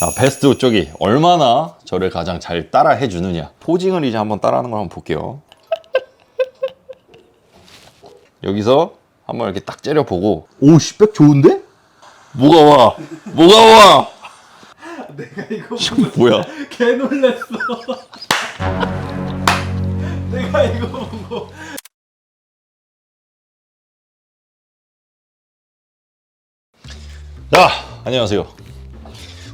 자, 베스트 쪽이 얼마나 저를 가장 잘 따라 해주느냐. 포징을 이제 한번 따라하는 걸 한번 볼게요. 여기서 한번 이렇게 딱 째려보고, 오, 씨백 좋은데? 뭐가 와? 뭐가 와? 내가 이거 이거 뭐야? 개 놀랬어. 내가 이거 보고 자, 안녕하세요.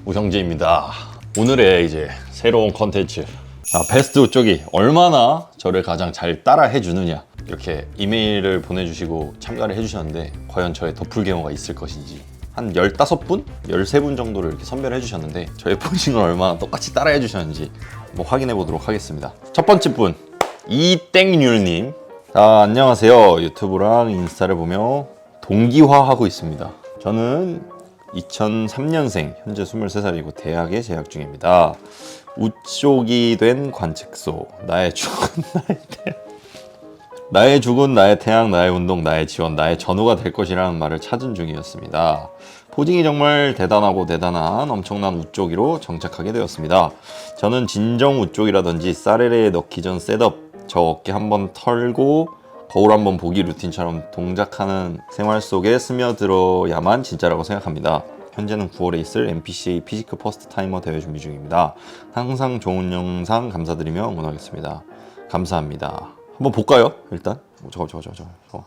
우성재입니다. 오늘의 이제 새로운 컨텐츠. 자, 베스트 쪽이 얼마나 저를 가장 잘 따라 해 주느냐. 이렇게 이메일을 보내주시고 참가를 해주셨는데, 과연 저의 도플갱어가 있을 것인지. 한 15분? 13분 정도를 이렇게 선별해 주셨는데, 저의 포징을 얼마나 똑같이 따라 해 주셨는지 한번 확인해 보도록 하겠습니다. 첫 번째 분, 이땡률님. 자, 안녕하세요. 유튜브랑 인스타를 보며 동기화하고 있습니다. 저는 2003년생, 현재 23살이고 대학에 재학 중입니다. 우쪽이 된 관측소, 나의 죽은 나의 태양. 나의 죽은 나의 태양, 나의 운동, 나의 지원, 나의 전우가 될 것이라는 말을 찾은 중이었습니다. 포징이 정말 대단하고 대단한 엄청난 우쪽이로 정착하게 되었습니다. 저는 진정 우쪽이라든지 사레레에 넣기 전 셋업, 저 어깨 한번 털고 거울 한번 보기 루틴처럼 동작하는 생활 속에 스며들어야만 진짜라고 생각합니다. 현재는 9월에 있을 NPCA 피지크 퍼스트 타이머 대회 준비 중입니다. 항상 좋은 영상 감사드리며 응원하겠습니다. 감사합니다. 한번 볼까요? 일단 어, 저거 저거 저거 저거.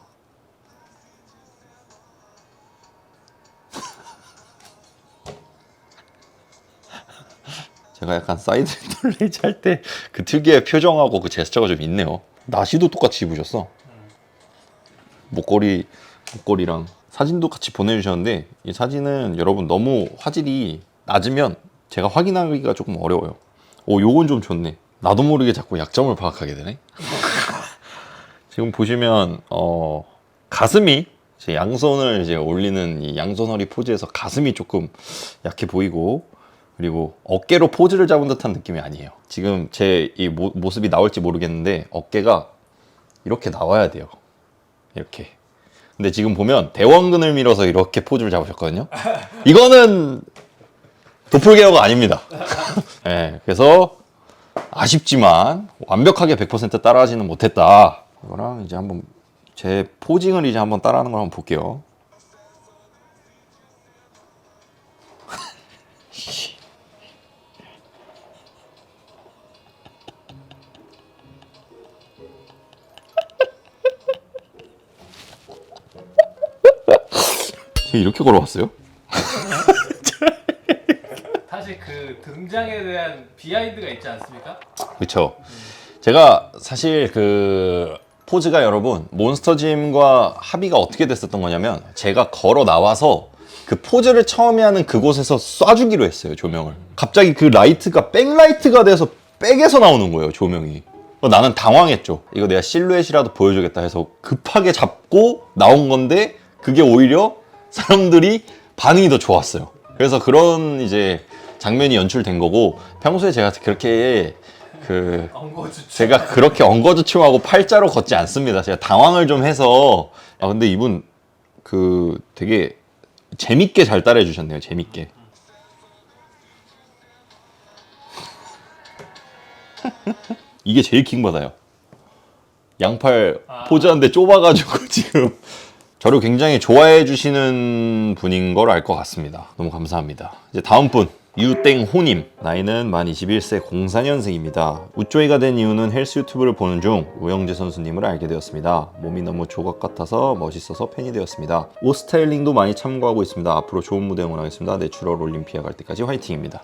제가 약간 사이드 톨레이즈 할때 그 특유의 표정하고 그 제스처가 좀 있네요. 나시도 똑같이 입으셨어. 목걸이 목걸이랑 사진도 같이 보내주셨는데 이 사진은 여러분 너무 화질이 낮으면 제가 확인하기가 조금 어려워요. 오, 요건 좀 좋네. 나도 모르게 자꾸 약점을 파악하게 되네. 지금 보시면 어 가슴이 제 양손을 이제 올리는 이 양손 허리 포즈에서 가슴이 조금 약해 보이고 그리고 어깨로 포즈를 잡은 듯한 느낌이 아니에요. 지금 제 이 모습이 나올지 모르겠는데 어깨가 이렇게 나와야 돼요. 이렇게. 근데 지금 보면 대원근을 밀어서 이렇게 포즈를 잡으셨거든요. 이거는 도플갱어가 아닙니다. 네, 그래서 아쉽지만 완벽하게 100% 따라하지는 못했다. 이거랑 이제 한번 제 포징을 이제 한번 따라하는 걸 한번 볼게요. 제가 이렇게 걸어왔어요? 사실 그 등장에 대한 비하인드가 있지 않습니까? 그렇죠. 제가 사실 그 포즈가 여러분 몬스터짐과 합의가 어떻게 됐었던 거냐면 제가 걸어 나와서 그 포즈를 처음에 하는 그곳에서 쏴주기로 했어요 조명을. 갑자기 그 라이트가 백라이트가 돼서 백에서 나오는 거예요 조명이. 어, 나는 당황했죠. 이거 내가 실루엣이라도 보여주겠다 해서 급하게 잡고 나온 건데 그게 오히려 사람들이 반응이 더 좋았어요. 그래서 그런 이제 장면이 연출된 거고 평소에 제가 그렇게 그. 제가 그렇게 엉거주춤하고 팔자로 걷지 않습니다. 제가 당황을 좀 해서 아 근데 이분 그 되게 재밌게 잘 따라해 주셨네요. 재밌게. 이게 제일 킹 받아요. 양팔 포즈하는데 좁아가지고 지금 저를 굉장히 좋아해 주시는 분인 걸 알 것 같습니다. 너무 감사합니다. 이제 다음 분 유땡호님 나이는 만 21세 04년생입니다. 우쪼이가 된 이유는 헬스 유튜브를 보는 중 우영재 선수님을 알게 되었습니다. 몸이 너무 조각 같아서 멋있어서 팬이 되었습니다. 옷 스타일링도 많이 참고하고 있습니다. 앞으로 좋은 무대 응원하겠습니다. 내추럴 올림피아 갈 때까지 화이팅입니다.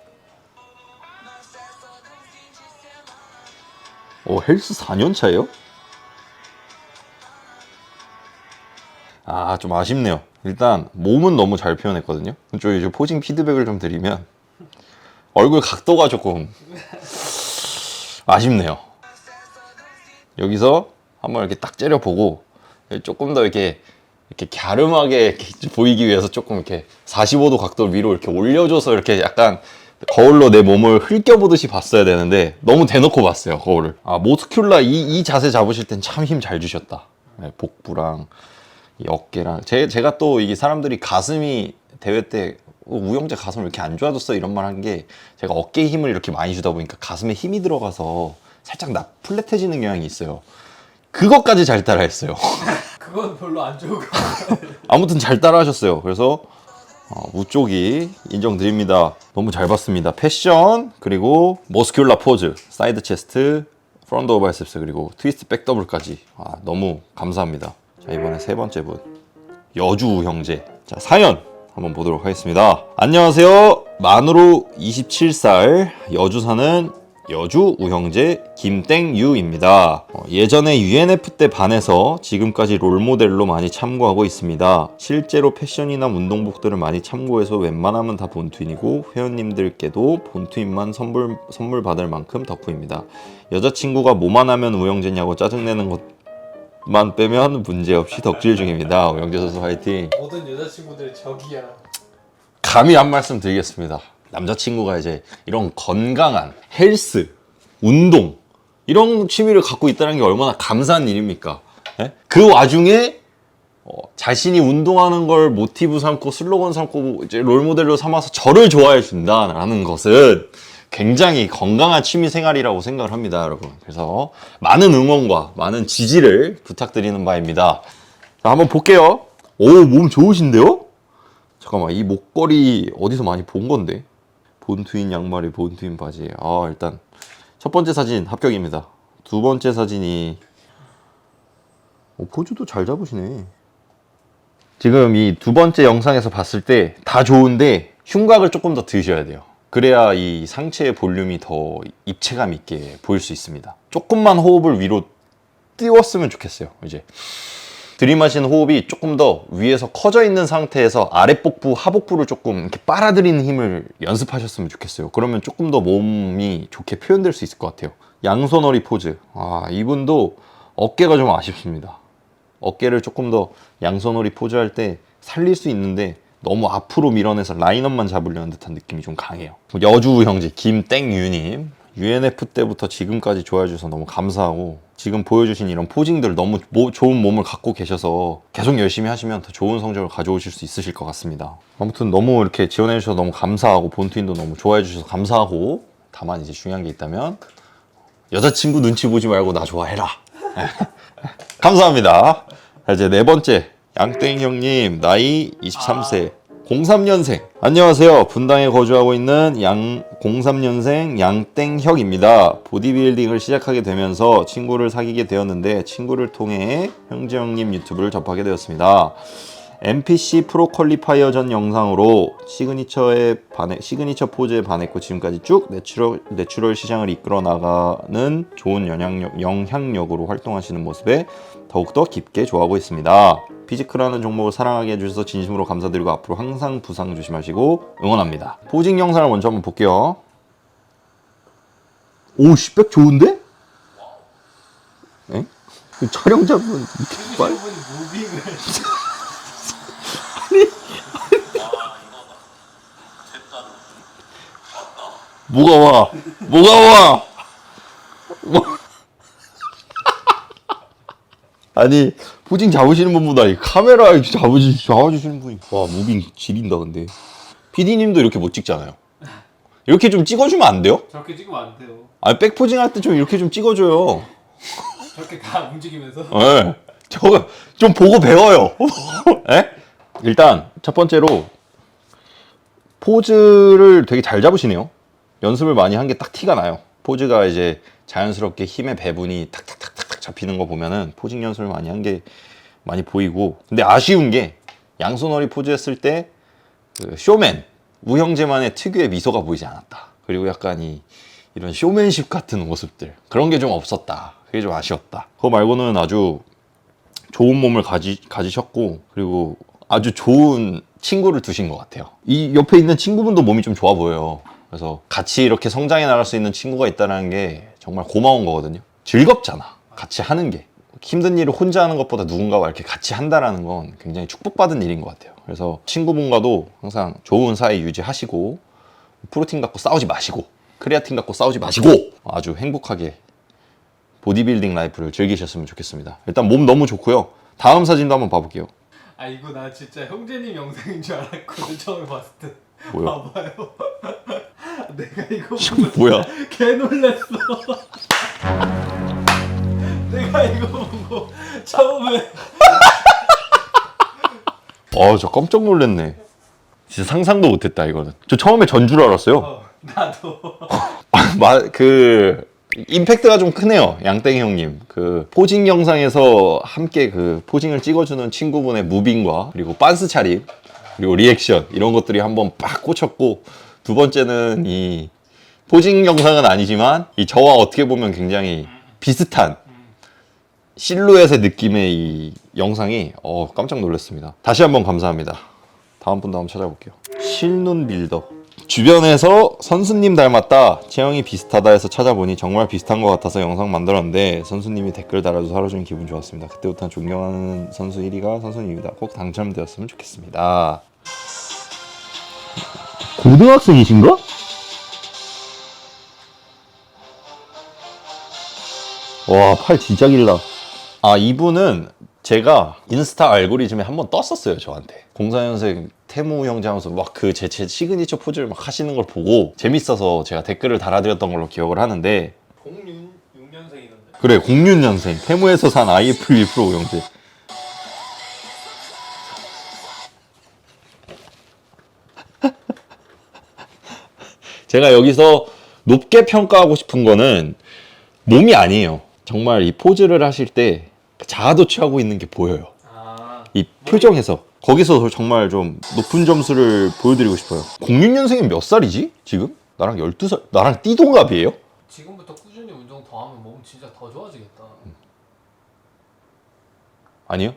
오 헬스 4년 차예요? 아, 좀 아쉽네요. 일단 몸은 너무 잘 표현했거든요. 좀 이제 포징 피드백을 좀 드리면 얼굴 각도가 조금 아쉽네요. 여기서 한번 이렇게 딱 째려보고 조금 더 이렇게 이렇게 갸름하게 이렇게 보이기 위해서 조금 이렇게 45도 각도를 위로 이렇게 올려줘서 이렇게 약간 거울로 내 몸을 흘겨보듯이 봤어야 되는데 너무 대놓고 봤어요 거울을. 아 모스큘라 이, 이 자세 잡으실 땐 참 힘 잘 주셨다. 네, 복부랑 이 어깨랑 제, 제가 또 이게 사람들이 가슴이 대회 때 어, 우영재 가슴 왜 이렇게 안 좋아졌어 이런 말 한 게 제가 어깨에 힘을 이렇게 많이 주다 보니까 가슴에 힘이 들어가서 살짝 나 플랫해지는 경향이 있어요. 그것까지 잘 따라했어요. 그건 별로 안 좋은 거 아무튼 잘 따라하셨어요. 그래서 어, 우쪽이 인정드립니다. 너무 잘 봤습니다. 패션 그리고 머스큘라 포즈, 사이드 체스트, 프론트 오버 바이셉스 그리고 트위스트 백 더블까지 아, 너무 감사합니다. 자 이번에 세 번째 분 여주 형제 자 사연 한번 보도록 하겠습니다. 안녕하세요. 만으로 27살 여주 사는 여주 우형제 김땡유입니다. 어, 예전에 UNF 때 반해서 지금까지 롤모델로 많이 참고하고 있습니다. 실제로 패션이나 운동복들을 많이 참고해서 웬만하면 다 본투인이고 회원님들께도 본투인만 선물, 선물 받을 만큼 덕후입니다. 여자친구가 뭐만 하면 우형제냐고 짜증내는 것 만 빼면 문제없이 덕질 중입니다. 우형제 선수 화이팅! 모든 여자친구들 적이야 감히 한 말씀 드리겠습니다. 남자친구가 이제 이런 건강한 헬스, 운동 이런 취미를 갖고 있다는 게 얼마나 감사한 일입니까? 예? 그 와중에 어, 자신이 운동하는 걸 모티브 삼고 슬로건 삼고 이제 롤모델로 삼아서 저를 좋아해 준다라는 것은 굉장히 건강한 취미 생활이라고 생각을 합니다, 여러분. 그래서 많은 응원과 많은 지지를 부탁드리는 바입니다. 자, 한번 볼게요. 오, 몸 좋으신데요? 잠깐만 이 목걸이 어디서 많이 본 건데 본투인 양말에 본투인 바지에 아 일단 첫 번째 사진 합격입니다 두 번째 사진이 어, 포즈도 잘 잡으시네 지금 이 두 번째 영상에서 봤을 때 다 좋은데 흉곽을 조금 더 드셔야 돼요 그래야 이 상체의 볼륨이 더 입체감 있게 보일 수 있습니다 조금만 호흡을 위로 띄웠으면 좋겠어요 이제 들이마시는 호흡이 조금 더 위에서 커져 있는 상태에서 아랫복부, 하복부를 조금 이렇게 빨아들이는 힘을 연습하셨으면 좋겠어요. 그러면 조금 더 몸이 좋게 표현될 수 있을 것 같아요. 양손어리 포즈. 아, 이분도 어깨가 좀 아쉽습니다. 어깨를 조금 더 양손어리 포즈 할 때 살릴 수 있는데 너무 앞으로 밀어내서 라인업만 잡으려는 듯한 느낌이 좀 강해요. 여주 형제 김땡유님. UNF 때부터 지금까지 좋아해 주셔서 너무 감사하고 지금 보여주신 이런 포징들 너무 모- 좋은 몸을 갖고 계셔서 계속 열심히 하시면 더 좋은 성적을 가져오실 수 있으실 것 같습니다. 아무튼 너무 이렇게 지원해 주셔서 너무 감사하고 본트윈도 너무 좋아해 주셔서 감사하고 다만 이제 중요한 게 있다면 여자친구 눈치 보지 말고 나 좋아해라. 감사합니다. 자, 이제 네 번째 양땡 형님 나이 23세 03년생. 안녕하세요. 분당에 거주하고 있는 양 03년생 양땡혁입니다. 보디빌딩을 시작하게 되면서 친구를 사귀게 되었는데 친구를 통해 형제 형님 유튜브를 접하게 되었습니다. NPC 프로 퀄리파이어 전 영상으로 시그니처에 반해, 시그니처 포즈에 반했고 지금까지 쭉 내추럴, 내추럴 시장을 이끌어 나가는 좋은 영향력, 영향력으로 활동하시는 모습에 더욱더 깊게 좋아하고 있습니다. 피지크라는 종목을 사랑하게 해주셔서 진심으로 감사드리고 앞으로 항상 부상 조심하시고 응원합니다. 포징 영상을 먼저 한번 볼게요. 오, 시백 좋은데? 에? 그 촬영자분 이렇게 빨 이분이 무빙을 뭐가 와? 뭐가 와? 뭐? 아니 포징 잡으시는 분보다 이 카메라 잡으시, 잡아주시는 분이 와 무빙 지린다 근데 PD님도 이렇게 못 찍잖아요 이렇게 좀 찍어주면 안 돼요? 저렇게 찍으면 안 돼요 아니 백포징 할 때 좀 이렇게 좀 찍어줘요 저렇게 다 움직이면서 예. 저거 좀 보고 배워요. 예? 일단 첫 번째로 포즈를 되게 잘 잡으시네요. 연습을 많이 한 게 딱 티가 나요. 포즈가 이제 자연스럽게 힘의 배분이 탁탁탁탁 잡히는 거 보면은 포징 연습을 많이 한 게 많이 보이고 근데 아쉬운 게 양손어리 포즈 했을 때 그 쇼맨 우형제만의 특유의 미소가 보이지 않았다. 그리고 약간 이 이런 쇼맨십 같은 모습들 그런 게 좀 없었다. 그게 좀 아쉬웠다. 그거 말고는 아주 좋은 몸을 가지, 가지셨고 그리고 아주 좋은 친구를 두신 것 같아요. 이 옆에 있는 친구분도 몸이 좀 좋아 보여요. 그래서 같이 이렇게 성장해 나갈 수 있는 친구가 있다는 게 정말 고마운 거거든요. 즐겁잖아. 같이 하는 게. 힘든 일을 혼자 하는 것보다 누군가와 이렇게 같이 한다라는 건 굉장히 축복받은 일인 것 같아요. 그래서 친구분과도 항상 좋은 사이 유지하시고 프로틴 갖고 싸우지 마시고 크레아틴 갖고 싸우지 마시고 아주 행복하게 보디빌딩 라이프를 즐기셨으면 좋겠습니다. 일단 몸 너무 좋고요. 다음 사진도 한번 봐볼게요. 아 이거 나 진짜 형제님 영상인 줄 알았거든 처음에 봤을 때 뭐야? 봐봐요. 내가 이거 뭐야? 개 놀랬어. 내가 이거 보고 처음에 어, 저 깜짝 놀랐네. 진짜 상상도 못했다 이거는. 저 처음에 전줄 알았어요. 어, 나도 마, 그 임팩트가 좀 크네요 양땡이 형님 그 포징 영상에서 함께 그 포징을 찍어주는 친구분의 무빙과 그리고 빤스 차림 그리고 리액션 이런 것들이 한번 빡 꽂혔고 두 번째는 이 포징 영상은 아니지만 이 저와 어떻게 보면 굉장히 비슷한 실루엣의 느낌의 이 영상이 어 깜짝 놀랐습니다. 다시 한번 감사합니다. 다음 분도 한번 찾아볼게요. 실눈 빌더. 주변에서 선수님 닮았다 체형이 비슷하다 해서 찾아보니 정말 비슷한 것 같아서 영상 만들었는데 선수님이 댓글 달아줘서 하루 종일 기분 좋았습니다. 그때부터 존경하는 선수 1위가 선수님입니다. 꼭 당첨되었으면 좋겠습니다. 고등학생이신가? 와 팔 진짜 길다 아 이분은 제가 인스타 알고리즘에 한번 떴었어요 저한테. 04년생 태무 형제 하면서 막 그 제 제 시그니처 포즈를 막 하시는 걸 보고 재밌어서 제가 댓글을 달아드렸던 걸로 기억을 하는데. 06년생이던데. 그래 06년생. 태무에서 산 IFB 프로 형제. 제가 여기서 높게 평가하고 싶은 거는 몸이 아니에요. 정말 이 포즈를 하실 때 자아도 취하고 있는 게 보여요 아 이 표정에서 거기서 정말 좀 높은 점수를 보여드리고 싶어요 06년생이 몇 살이지 지금? 나랑 12살 나랑 띠동갑이에요? 지금부터 꾸준히 운동 더 하면 몸 진짜 더 좋아지겠다. 아니요.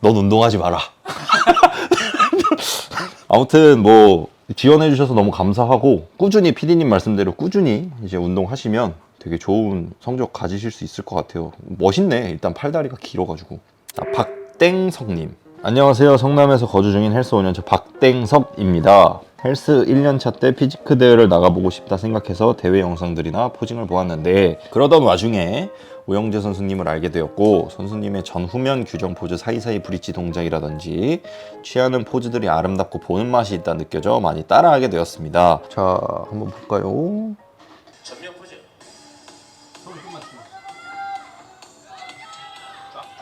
넌 운동하지 마라. 아무튼 뭐 지원해 주셔서 너무 감사하고 꾸준히 피디님 말씀대로 꾸준히 이제 운동하시면 되게 좋은 성적 가지실 수 있을 것 같아요. 멋있네. 일단 팔다리가 길어가지고. 아, 박땡석님. 안녕하세요. 성남에서 거주 중인 헬스 5년차 박땡석입니다. 헬스 1년차 때 피지크 대회를 나가보고 싶다 생각해서 대회 영상들이나 포징을 보았는데 그러던 와중에 오영재 선수님을 알게 되었고 선수님의 전후면 규정 포즈 사이사이 브릿지 동작이라든지 취하는 포즈들이 아름답고 보는 맛이 있다 느껴져 많이 따라하게 되었습니다. 자, 한번 볼까요?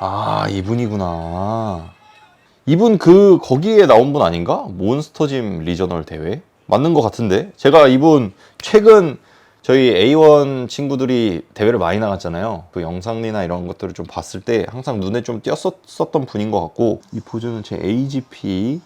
아, 이분이구나. 이분 그 거기에 나온 분 아닌가? 몬스터짐 리저널 대회? 맞는 것 같은데. 제가 이분 최근 저희 A1 친구들이 대회를 많이 나갔잖아요. 그 영상이나 이런 것들을 좀 봤을 때 항상 눈에 좀 띄었었던 분인 것 같고 이 포즈는 제 AGP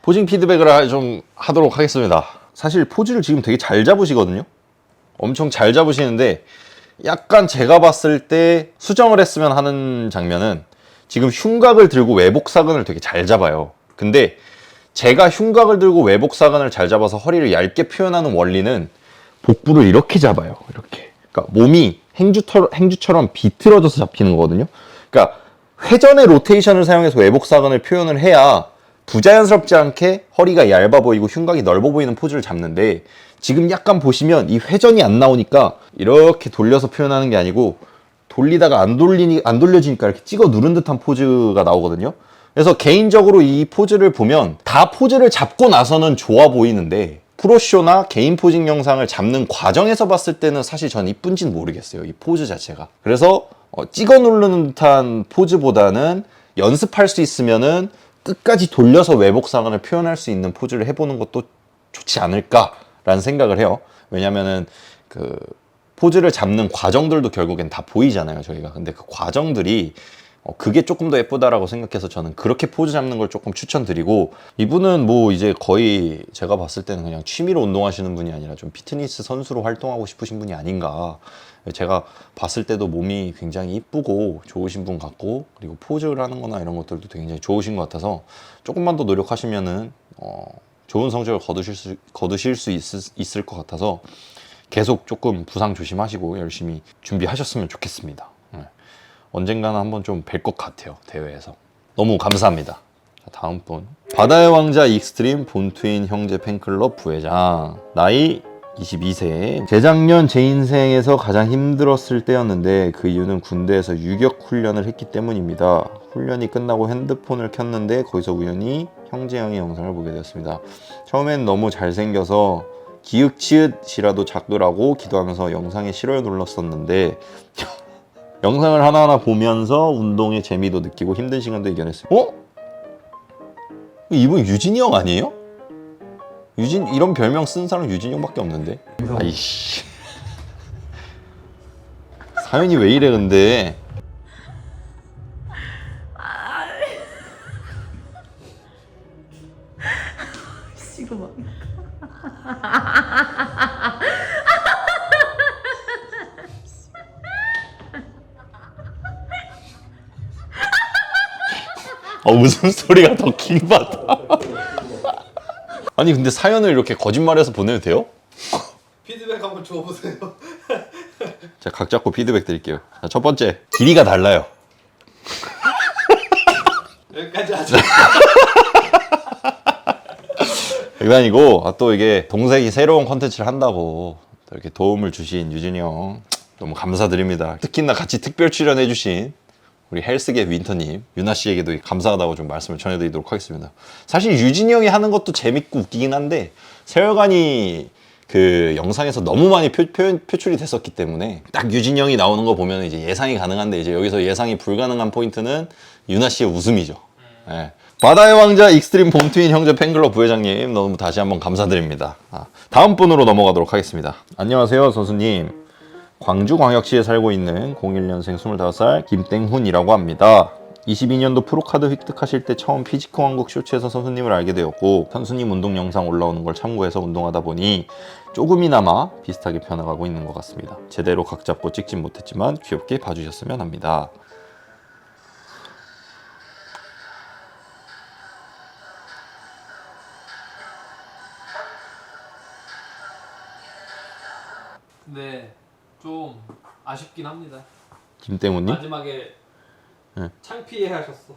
포징 피드백을 하- 좀 하도록 하겠습니다. 사실 포즈를 지금 되게 잘 잡으시거든요. 엄청 잘 잡으시는데 약간 제가 봤을 때 수정을 했으면 하는 장면은 지금 흉곽을 들고 외복 사근을 되게 잘 잡아요. 근데 제가 흉곽을 들고 외복 사근을 잘 잡아서 허리를 얇게 표현하는 원리는 복부를 이렇게 잡아요. 이렇게. 그러니까 몸이 행주처럼, 행주처럼 비틀어져서 잡히는 거거든요. 그러니까 회전의 로테이션을 사용해서 외복 사근을 표현을 해야 부자연스럽지 않게 허리가 얇아 보이고 흉곽이 넓어 보이는 포즈를 잡는데 지금 약간 보시면 이 회전이 안 나오니까 이렇게 돌려서 표현하는 게 아니고 돌리다가 안 돌리니 안 돌려지니까 이렇게 찍어 누른 듯한 포즈가 나오거든요. 그래서 개인적으로 이 포즈를 보면 다 포즈를 잡고 나서는 좋아 보이는데 프로쇼나 개인 포징 영상을 잡는 과정에서 봤을 때는 사실 전 이쁜지는 모르겠어요. 이 포즈 자체가. 그래서 어, 찍어 누르는 듯한 포즈보다는 연습할 수 있으면은 끝까지 돌려서 외복상을 표현할 수 있는 포즈를 해보는 것도 좋지 않을까라는 생각을 해요. 왜냐면은 그 포즈를 잡는 과정들도 결국엔 다 보이잖아요, 저희가. 근데 그 과정들이 어, 그게 조금 더 예쁘다라고 생각해서 저는 그렇게 포즈 잡는 걸 조금 추천드리고 이분은 뭐 이제 거의 제가 봤을 때는 그냥 취미로 운동하시는 분이 아니라 좀 피트니스 선수로 활동하고 싶으신 분이 아닌가 제가 봤을 때도 몸이 굉장히 이쁘고 좋으신 분 같고 그리고 포즈를 하는 거나 이런 것들도 굉장히 좋으신 것 같아서 조금만 더 노력하시면은 어, 좋은 성적을 거두실 수, 거두실 수 있, 있을 것 같아서 계속 조금 부상 조심하시고 열심히 준비하셨으면 좋겠습니다. 네. 언젠가는 한번 좀 뵐 것 같아요 대회에서 너무 감사합니다 자, 다음 분 바다의 왕자 익스트림 본트윈 형제 팬클럽 부회장 나이 22세. 재작년 제 인생에서 가장 힘들었을 때였는데 그 이유는 군대에서 유격 훈련을 했기 때문입니다. 훈련이 끝나고 핸드폰을 켰는데 거기서 우연히 형제 형의 영상을 보게 되었습니다. 처음엔 너무 잘생겨서 기윽치읓이라도 작두라고 기도하면서 영상에 싫어요 눌렀었는데 영상을 하나하나 보면서 운동의 재미도 느끼고 힘든 시간도 이겨냈어요. 어? 이분 유진이 형 아니에요? 유진 이런 별명 쓴 사람 유진이 형밖에 없는데. 아이씨. 사연이 왜 이래 근데? 막아 웃음 소리가 더 킹받아. 아니 근데 사연을 이렇게 거짓말해서 보내도 돼요? 피드백 한번 줘보세요. 자, 각 잡고 피드백 드릴게요. 자, 첫 번째, 길이가 달라요. 여기까지 하죠. 장난이고 아, 또 이게 동생이 새로운 컨텐츠를 한다고 또 이렇게 도움을 주신 유진이 형 너무 감사드립니다. 특히나 같이 특별 출연해 주신 우리 헬스계 윈터님 유나 씨에게도 감사하다고 좀 말씀을 전해드리도록 하겠습니다. 사실 유진이 형이 하는 것도 재밌고 웃기긴 한데 세월간이 그 영상에서 너무 많이 표, 표, 표출이 됐었기 때문에 딱 유진이 형이 나오는 거 보면 이제 예상이 가능한데 이제 여기서 예상이 불가능한 포인트는 유나 씨의 웃음이죠. 예. 바다의 왕자 익스트림 봄트윈 형제 팬클럽 부회장님 너무 다시 한번 감사드립니다. 아, 다음 분으로 넘어가도록 하겠습니다. 안녕하세요 선수님. 광주광역시에 살고 있는 01년생 25살 김땡훈이라고 합니다. 22년도 프로카드 획득하실 때 처음 피지크 왕국 쇼츠에서 선수님을 알게 되었고 선수님 운동 영상 올라오는 걸 참고해서 운동하다 보니 조금이나마 비슷하게 변해가고 있는 것 같습니다. 제대로 각 잡고 찍진 못했지만 귀엽게 봐주셨으면 합니다. 네, 좀 아쉽긴 합니다. 김땡훈님? 마지막에 네. 창피해 하셨어.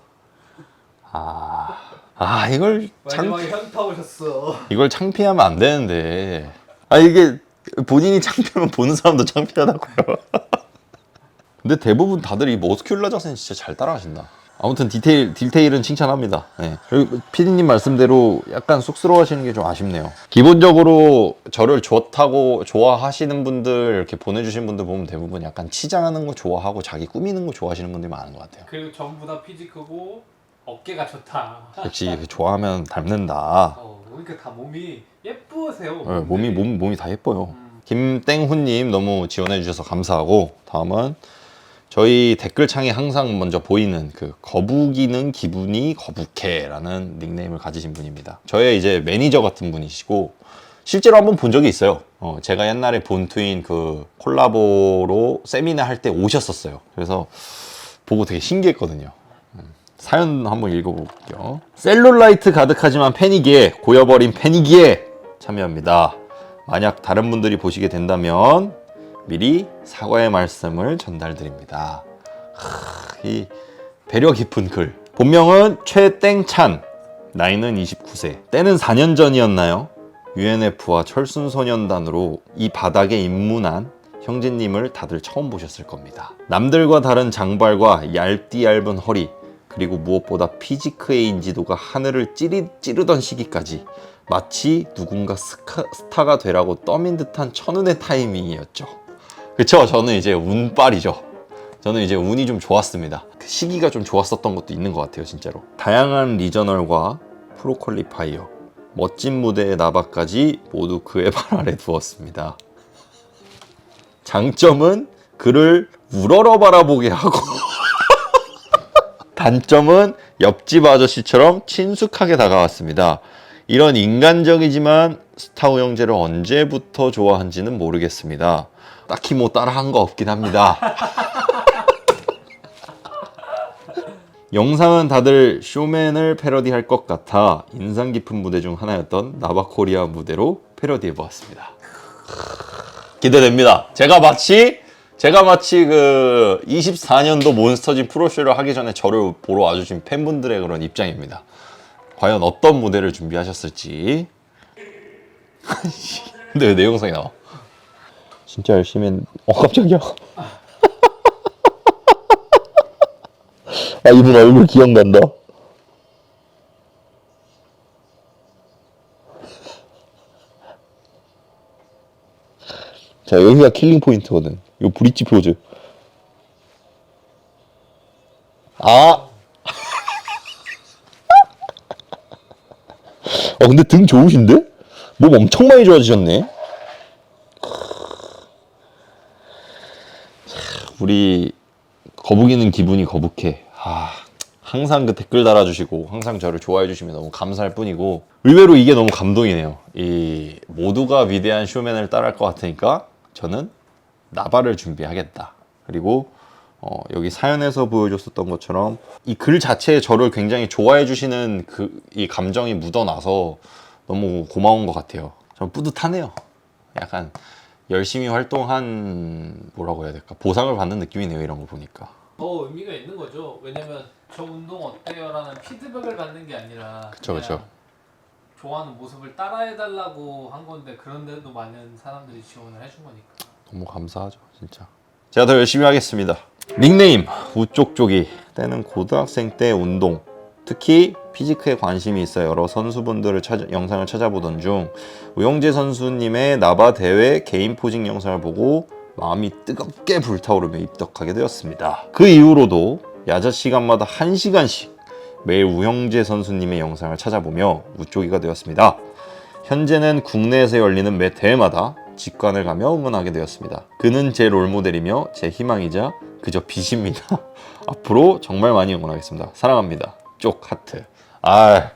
아, 아 이걸 창 마지막에 현타 오셨어. 이걸 창피하면 안 되는데. 아 이게 본인이 창피하면 보는 사람도 창피하다고요. 근데 대부분 다들 이 머스큘러 자세는 진짜 잘 따라하신다. 아무튼 디테일 디테일은 칭찬합니다. 네. 그리고 피디님 말씀대로 약간 쑥스러워하시는 게 좀 아쉽네요. 기본적으로 저를 좋다고 좋아하시는 분들 이렇게 보내주신 분들 보면 대부분 약간 치장하는 거 좋아하고 자기 꾸미는 거 좋아하시는 분들이 많은 것 같아요. 그리고 전부 다 피지 크고 어깨가 좋다. 역시 그 좋아하면 닮는다. 어, 그러니까 다 몸이 예쁘세요. 네, 몸이 몸 몸이 다 예뻐요. 음. 김땡훈님 너무 지원해 주셔서 감사하고 다음은 저희 댓글창에 항상 먼저 보이는 그 거북이는 기분이 거북해 라는 닉네임을 가지신 분입니다. 저의 이제 매니저 같은 분이시고 실제로 한번 본 적이 있어요. 어, 제가 옛날에 본투인 그 콜라보로 세미나 할 때 오셨었어요. 그래서 보고 되게 신기했거든요. 음, 사연 한번 읽어볼게요. 셀룰라이트 가득하지만 패닉에 고여버린 패닉에 참여합니다. 만약 다른 분들이 보시게 된다면 미리 사과의 말씀을 전달드립니다. 하, 이 배려 깊은 글. 본명은 최땡찬. 나이는 29세. 때는 4년 전이었나요? UNF와 철순소년단으로 이 바닥에 입문한 형제님을 다들 처음 보셨을 겁니다. 남들과 다른 장발과 얇디 얇은 허리, 그리고 무엇보다 피지크의 인지도가 하늘을 찌르, 찌르던 시기까지 마치 누군가 스카, 스타가 되라고 떠민 듯한 천운의 타이밍이었죠. 그쵸? 저는 이제 운빨이죠. 저는 이제 운이 좀 좋았습니다. 그 시기가 좀 좋았었던 것도 있는 것 같아요, 진짜로. 다양한 리저널과 프로퀄리파이어, 멋진 무대의 나바까지 모두 그의 발 아래 두었습니다. 장점은 그를 우러러 바라보게 하고 단점은 옆집 아저씨처럼 친숙하게 다가왔습니다. 이런 인간적이지만 스타우 형제를 언제부터 좋아한지는 모르겠습니다. 딱히 뭐 따라한 거 없긴 합니다. 영상은 다들 쇼맨을 패러디할 것 같아 인상 깊은 무대 중 하나였던 나바코리아 무대로 패러디해 보았습니다. 기대됩니다. 제가 마치 제가 마치 그 24년도 몬스터진 프로쇼를 하기 전에 저를 보러 와주신 팬분들의 그런 입장입니다. 과연 어떤 무대를 준비하셨을지. 근데 왜 내 영상이 나와? 진짜 열심히 했... 어 깜짝이야. 아 이분 얼굴 기억난다. 자 여기가 킬링 포인트거든. 요 브릿지 포즈. 아! 어, 근데 등 좋으신데? 몸 엄청 많이 좋아지셨네. 우리 거북이는 기분이 거북해. 아, 항상 그 댓글 달아주시고 항상 저를 좋아해 주시면 너무 감사할 뿐이고 의외로 이게 너무 감동이네요. 이 모두가 위대한 쇼맨을 따라할 것 같으니까 저는 나발을 준비하겠다. 그리고 어, 여기 사연에서 보여줬었던 것처럼 이 글 자체에 저를 굉장히 좋아해 주시는 그 이 감정이 묻어나서 너무 고마운 것 같아요. 전 뿌듯하네요. 약간 열심히 활동한 뭐라고 해야 될까 보상을 받는 느낌이네요. 이런 거 보니까. 더 의미가 있는 거죠. 왜냐면 저 운동 어때요라는 피드백을 받는 게 아니라 그쵸, 그냥 그쵸. 좋아하는 모습을 따라해달라고 한 건데 그런데도 많은 사람들이 지원을 해준 거니까. 너무 감사하죠, 진짜. 제가 더 열심히 하겠습니다. 닉네임 우쪽쪽이 때는 고등학생 때 운동 특히 피지크에 관심이 있어 여러 선수분들을 찾아, 영상을 찾아보던 중 우영재 선수님의 나바 대회 개인 포징 영상을 보고 마음이 뜨겁게 불타오르며 입덕하게 되었습니다. 그 이후로도 야자 시간마다 1시간씩 매일 우영재 선수님의 영상을 찾아보며 우쪽이가 되었습니다. 현재는 국내에서 열리는 매 대회마다 직관을 가며 응원하게 되었습니다. 그는 제 롤모델이며 제 희망이자 그저 빛입니다. 앞으로 정말 많이 응원하겠습니다. 사랑합니다. 쪽 하트. 아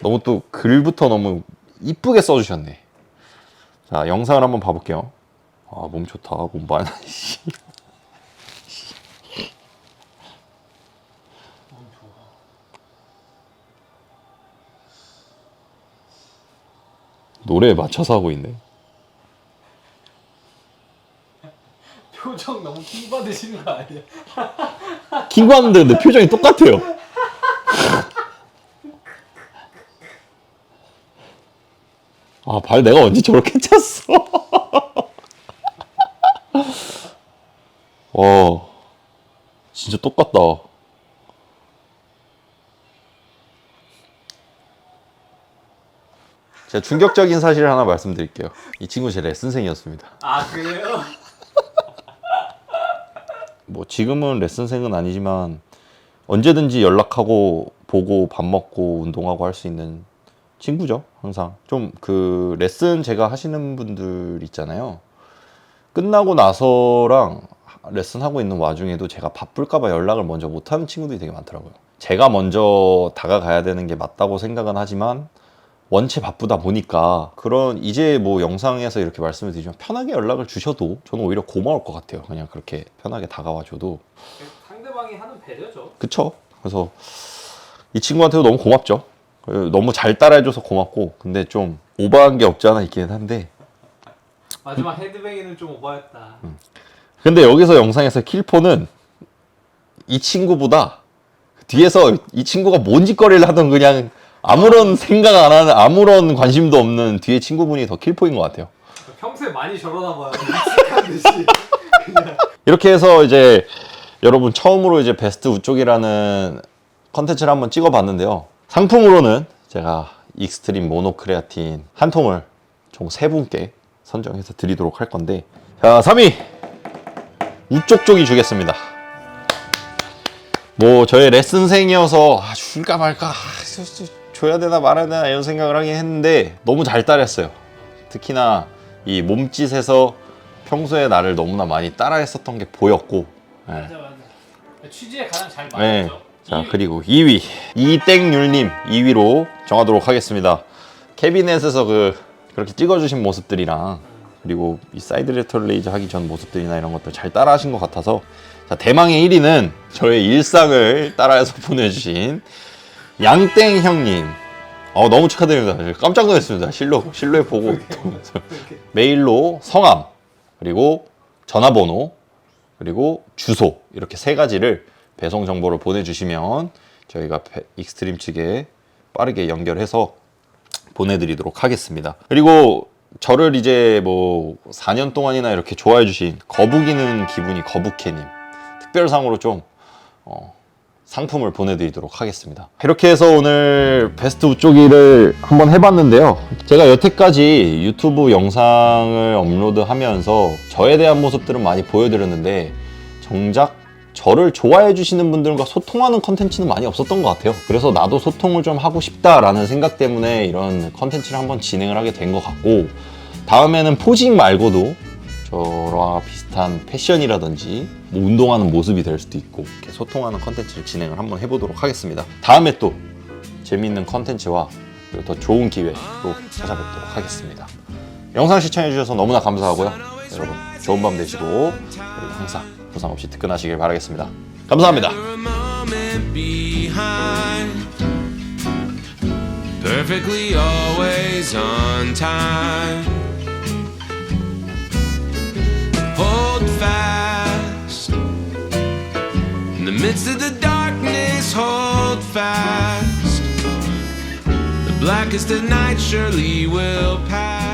너무 또 글부터 너무 이쁘게 써주셨네. 자 영상을 한번 봐볼게요. 아 몸 좋다. 몸 많아. 노래에 맞춰서 하고 있네. 표정 너무 킹 받으시는 거 아니야? 킹 받는데 근데 표정이 똑같아요. 아, 발 내가 언제 저렇게 찼어? 와, 진짜 똑같다. 제가 충격적인 사실을 하나 말씀드릴게요. 이 친구 제 레슨생이었습니다. 아 그래요? 뭐 지금은 레슨생은 아니지만 언제든지 연락하고 보고 밥 먹고 운동하고 할 수 있는 친구죠 항상 좀 그 레슨 제가 하시는 분들 있잖아요 끝나고 나서랑 레슨 하고 있는 와중에도 제가 바쁠까봐 연락을 먼저 못하는 친구들이 되게 많더라고요 제가 먼저 다가가야 되는 게 맞다고 생각은 하지만 원체 바쁘다 보니까 그런 이제 뭐 영상에서 이렇게 말씀을 드리지만 편하게 연락을 주셔도 저는 오히려 고마울 것 같아요. 그냥 그렇게 편하게 다가와 줘도 상대방이 하는 배려죠. 그쵸? 그래서 이 친구한테도 너무 고맙죠. 너무 잘 따라해줘서 고맙고 근데 좀 오버한 게 없지 않아 있기는 한데 마지막 헤드뱅이는 좀 오버했다. 근데 여기서 영상에서 킬포는 이 친구보다 뒤에서 이 친구가 뭔 짓거리를 하던 그냥 아무런 생각 안 하는 아무런 관심도 없는 뒤에 친구분이 더 킬포인 것 같아요. 평소에 많이 저러나 봐요. 익숙한 듯이. 이렇게 해서 이제 여러분 처음으로 이제 베스트 우쪽이라는 컨텐츠를 한번 찍어봤는데요. 상품으로는 제가 익스트림 모노크레아틴 한 통을 총세 분께 선정해서 드리도록 할 건데 자 3위 우쪽쪽이 주겠습니다. 뭐 저의 레슨생이어서 아, 줄까 말까 아, 줘야 되나 말아야 되나 이런 생각을 하긴 했는데 너무 잘 따랐어요. 특히나 이 몸짓에서 평소에 나를 너무나 많이 따라 했었던 게 보였고 예. 맞아 맞아. 취지에 가장 잘 네. 맞았죠. 자 이- 그리고 2위 이땡률님 2위로 정하도록 하겠습니다. 캐비넷에서 그 그렇게 찍어주신 모습들이랑 그리고 이 사이드 레터럴 레이즈 하기 전 모습들이나 이런 것들 잘 따라하신 것 같아서 자 대망의 1위는 저의 일상을 따라해서 보내주신 양땡 형님. 어 너무 축하드립니다. 깜짝 놀랐습니다. 실로 실로에 보고 메일로 성함 그리고 전화번호 그리고 주소 이렇게 세 가지를 배송 정보를 보내주시면 저희가 페- 익스트림 측에 빠르게 연결해서 보내드리도록 하겠습니다. 그리고 저를 이제 뭐 4년 동안이나 이렇게 좋아해 주신 거북이는 기분이 거북해님 특별상으로 좀 어, 상품을 보내드리도록 하겠습니다. 이렇게 해서 오늘 베스트 우쪽이를 한번 해봤는데요. 제가 여태까지 유튜브 영상을 업로드하면서 저에 대한 모습들은 많이 보여드렸는데 정작 저를 좋아해 주시는 분들과 소통하는 컨텐츠는 많이 없었던 것 같아요. 그래서 나도 소통을 좀 하고 싶다라는 생각 때문에 이런 컨텐츠를 한번 진행을 하게 된 것 같고 다음에는 포징 말고도 저와 비슷한 패션이라든지 뭐 운동하는 모습이 될 수도 있고 이렇게 소통하는 컨텐츠를 진행을 한번 해보도록 하겠습니다. 다음에 또 재미있는 컨텐츠와 더 좋은 기회로 찾아뵙도록 하겠습니다. 영상 시청해주셔서 너무나 감사하고요. 여러분 좋은 밤 되시고 그리고 항상 부상 없이 특근하시길 바라겠습니다. 감사합니다. Perfectly always on time. Hold fast. In the midst of the darkness, hold fast. The blackest of nights surely will pass.